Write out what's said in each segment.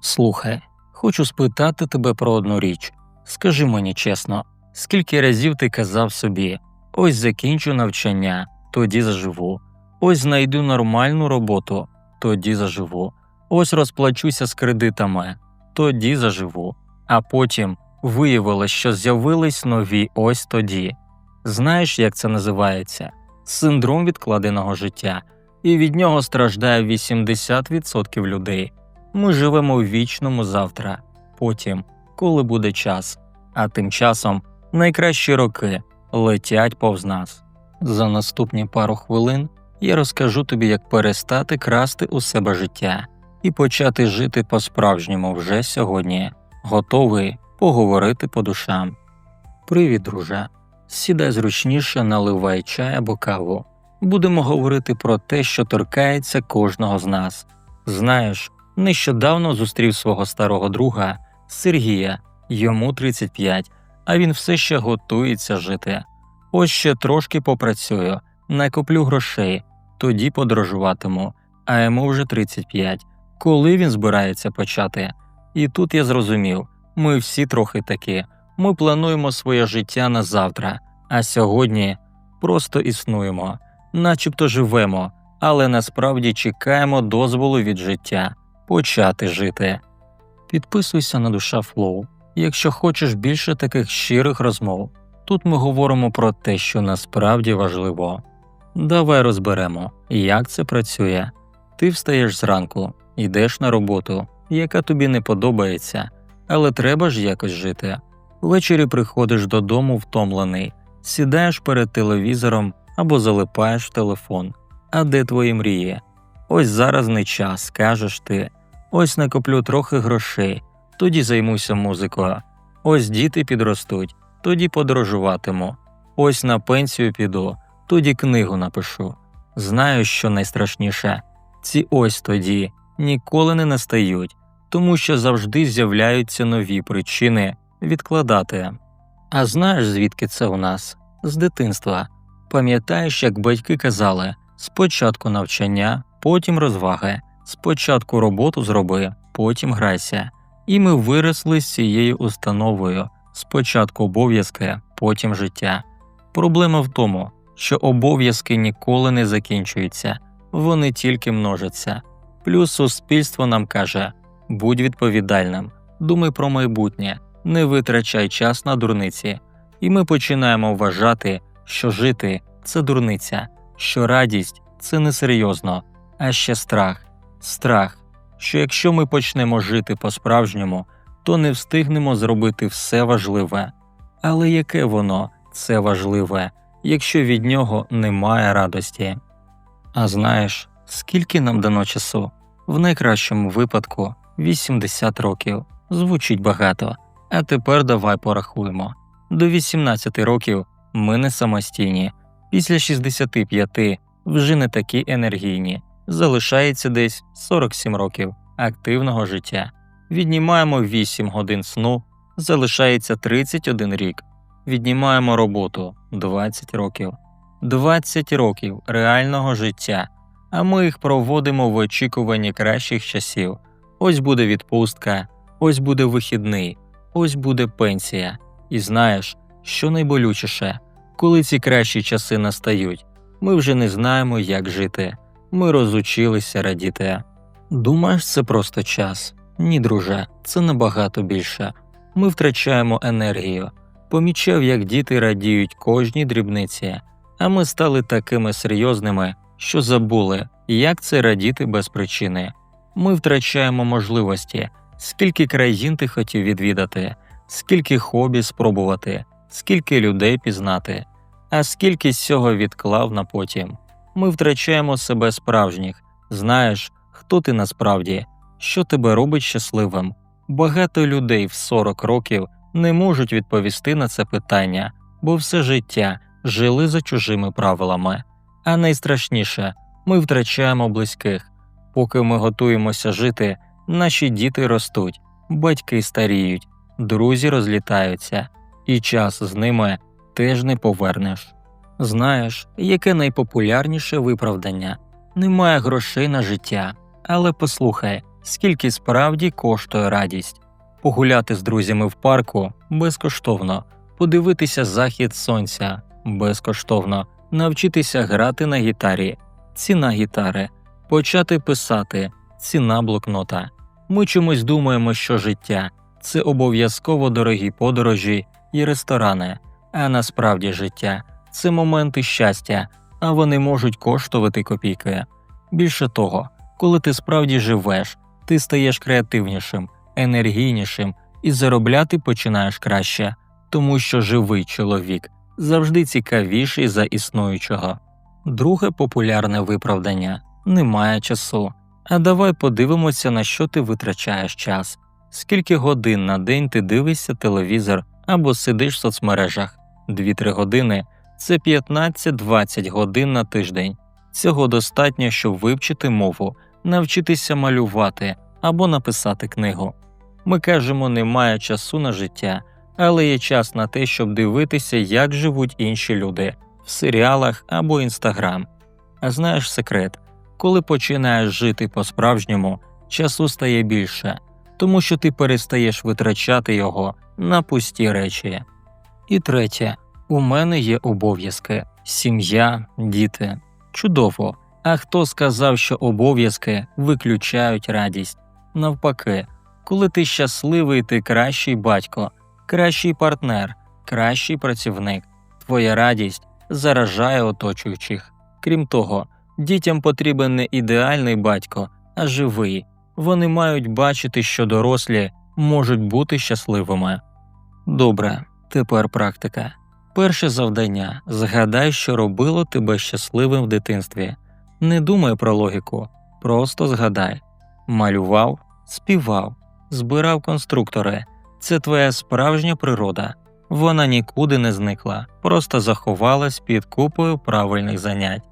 Слухай, хочу спитати тебе про одну річ. Скажи мені чесно, скільки разів ти казав собі ось закінчу навчання, тоді заживу, ось знайду нормальну роботу, тоді заживу, ось розплачуся з кредитами, тоді заживу, а потім виявилось, що з'явились нові ось тоді. Знаєш, як це називається? Синдром відкладеного життя, і від нього страждає 80% людей. Ми живемо в вічному завтра, потім, коли буде час, а тим часом найкращі роки летять повз нас. За наступні пару хвилин я розкажу тобі, як перестати красти у себе життя і почати жити по-справжньому вже сьогодні, готовий поговорити по душам. Привіт, друже. Сідай зручніше, наливай чай або каву. Будемо говорити про те, що торкається кожного з нас. Знаєш, нещодавно зустрів свого старого друга Сергія, йому 35, а він все ще готується жити. Ось ще трошки попрацюю, накоплю грошей, тоді подорожуватиму, а йому вже 35. Коли він збирається почати? І тут я зрозумів ми всі трохи такі. Ми плануємо своє життя на завтра, а сьогодні просто існуємо, начебто живемо, але насправді чекаємо дозволу від життя почати жити. Підписуйся на душа Флоу, якщо хочеш більше таких щирих розмов. Тут ми говоримо про те, що насправді важливо. Давай розберемо, як це працює. Ти встаєш зранку, йдеш на роботу, яка тобі не подобається, але треба ж якось жити. Ввечері приходиш додому втомлений, сідаєш перед телевізором або залипаєш в телефон. А де твої мрії? Ось зараз не час, кажеш ти. Ось накоплю трохи грошей, тоді займуся музикою. Ось діти підростуть, тоді подорожуватиму. Ось на пенсію піду, тоді книгу напишу. Знаю, що найстрашніше ці ось тоді ніколи не настають, тому що завжди з'являються нові причини відкладати. А знаєш, звідки це у нас? З дитинства. Пам'ятаєш, як батьки казали спочатку навчання, потім розваги, спочатку роботу зроби, потім грайся. І ми виросли з цією установою спочатку обов'язки, потім життя. Проблема в тому, що обов'язки ніколи не закінчуються, вони тільки множаться. Плюс суспільство нам каже будь відповідальним, думай про майбутнє, не витрачай час на дурниці, і ми починаємо вважати, що жити це дурниця, що радість це несерйозно, а ще страх, страх, що якщо ми почнемо жити по-справжньому, то не встигнемо зробити все важливе. Але яке воно це важливе, якщо від нього немає радості? А знаєш, скільки нам дано часу? В найкращому випадку 80 років звучить багато. А тепер давай порахуємо. До 18 років ми не самостійні, після 65 вже не такі енергійні, залишається десь 47 років активного життя. Віднімаємо 8 годин сну, залишається 31 рік. Віднімаємо роботу 20 років, 20 років реального життя, а ми їх проводимо в очікуванні кращих часів. Ось буде відпустка, ось буде вихідний, ось буде пенсія. І знаєш, що найболючіше, коли ці кращі часи настають, ми вже не знаємо, як жити, ми розучилися радіти. Думаєш, це просто час? Ні, друже, це набагато більше. Ми втрачаємо енергію. Помічав, як діти радіють кожній дрібниці, а ми стали такими серйозними, що забули, як це радіти без причини. Ми втрачаємо можливості, скільки країн ти хотів відвідати, скільки хобі спробувати, скільки людей пізнати, а скільки з цього відклав на потім. Ми втрачаємо себе справжніх, знаєш, хто ти насправді, що тебе робить щасливим. Багато людей в 40 років не можуть відповісти на це питання, бо все життя жили за чужими правилами. А найстрашніше ми втрачаємо близьких. Поки ми готуємося жити, наші діти ростуть, батьки старіють, друзі розлітаються, і час з ними теж не повернеш. Знаєш, яке найпопулярніше виправдання? Немає грошей на життя. Але послухай, скільки справді коштує радість, погуляти з друзями в парку безкоштовно, подивитися захід сонця безкоштовно, навчитися грати на гітарі, ціна гітари, почати писати, ціна блокнота. Ми чомусь думаємо, що життя це обов'язково дорогі подорожі і ресторани, а насправді життя це моменти щастя, а вони можуть коштувати копійки. Більше того, коли ти справді живеш, ти стаєш креативнішим, енергійнішим і заробляти починаєш краще, тому що живий чоловік завжди цікавіший за існуючого. Друге популярне виправдання немає часу. А давай подивимося, на що ти витрачаєш час, скільки годин на день ти дивишся телевізор або сидиш в соцмережах. 2-3 години це 15-20 годин на тиждень. Цього достатньо, щоб вивчити мову, навчитися малювати або написати книгу. Ми кажемо, немає часу на життя, але є час на те, щоб дивитися, як живуть інші люди в серіалах або інстаграм. А знаєш секрет, коли починаєш жити по-справжньому, часу стає більше, тому що ти перестаєш витрачати його на пусті речі. І третє, у мене є обов'язки сім'я, діти. Чудово. А хто сказав, що обов'язки виключають радість? Навпаки, коли ти щасливий, ти кращий батько, кращий партнер, кращий працівник, твоя радість заражає оточуючих. Крім того, дітям потрібен не ідеальний батько, а живий. Вони мають бачити, що дорослі можуть бути щасливими. Добре, тепер практика. Перше завдання згадай, що робило тебе щасливим в дитинстві. Не думай про логіку, просто згадай малював, співав, збирав конструктори. Це твоя справжня природа. Вона нікуди не зникла, просто заховалась під купою правильних занять.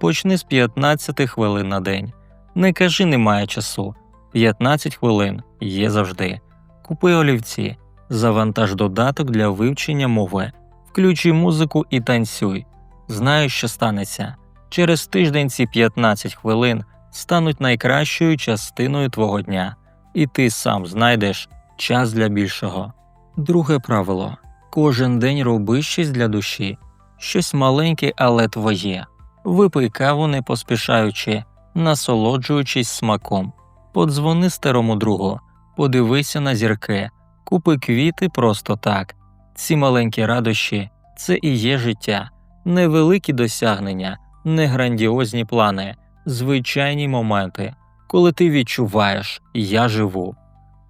Почни з 15 хвилин на день. Не кажи немає часу. 15 хвилин є завжди. Купи олівці, завантаж додаток для вивчення мови, включи музику і танцюй. Знаєш, що станеться. Через тиждень ці 15 хвилин стануть найкращою частиною твого дня, і ти сам знайдеш час для більшого. Друге правило кожен день роби щось для душі, щось маленьке, але твоє. Випий каву, не поспішаючи, насолоджуючись смаком, подзвони старому другу, подивися на зірки, купи квіти просто так. Ці маленькі радощі це і є життя, невеликі досягнення, не грандіозні плани, звичайні моменти, коли ти відчуваєш я живу.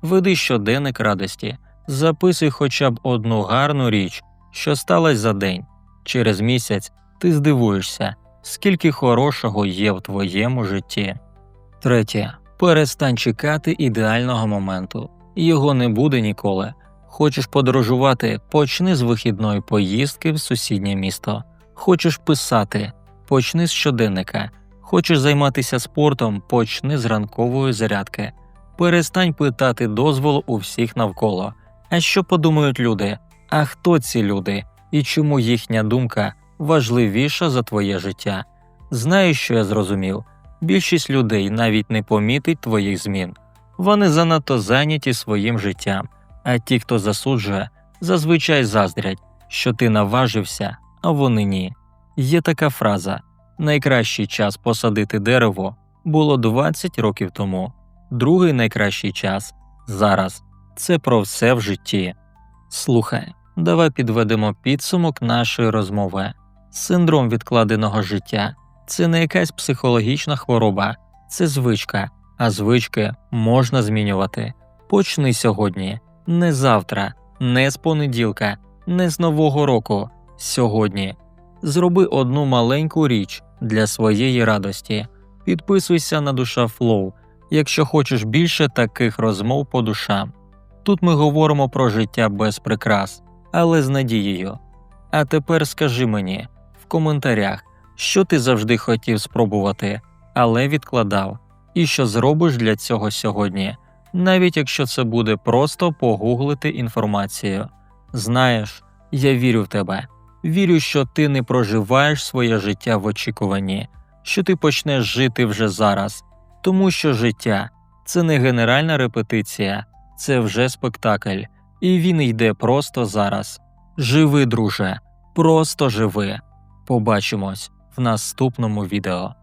Веди щоденник радості, записуй хоча б одну гарну річ, що сталася за день. Через місяць ти здивуєшся, скільки хорошого є в твоєму житті. Третє. Перестань чекати ідеального моменту, його не буде ніколи. Хочеш подорожувати, почни з вихідної поїздки в сусіднє місто. Хочеш писати, почни з щоденника. Хочеш займатися спортом, почни з ранкової зарядки. Перестань питати дозволу у всіх навколо. А що подумають люди? А хто ці люди і чому їхня думка важливіша за твоє життя? Знаєш, що я зрозумів? Більшість людей навіть не помітить твоїх змін. Вони занадто зайняті своїм життям, а ті, хто засуджує, зазвичай заздрять, що ти наважився, а вони ні. Є така фраза найкращий час посадити дерево було 20 років тому, другий найкращий час зараз. Це про все в житті. Слухай, давай підведемо підсумок нашої розмови. Синдром відкладеного життя це не якась психологічна хвороба, це звичка, а звички можна змінювати. Почни сьогодні, не завтра, не з понеділка, не з нового року. Сьогодні. Зроби одну маленьку річ для своєї радості. Підписуйся на душа Флоу, якщо хочеш більше таких розмов по душам. Тут ми говоримо про життя без прикрас, але з надією. А тепер скажи мені в коментарях, що ти завжди хотів спробувати, але відкладав, і що зробиш для цього сьогодні, навіть якщо це буде просто погуглити інформацію. Знаєш, я вірю в тебе, вірю, що ти не проживаєш своє життя в очікуванні, що ти почнеш жити вже зараз, тому що життя Це не генеральна репетиція, це вже спектакль, і він йде просто зараз. Живи, друже, просто живи. Побачимось в наступному відео.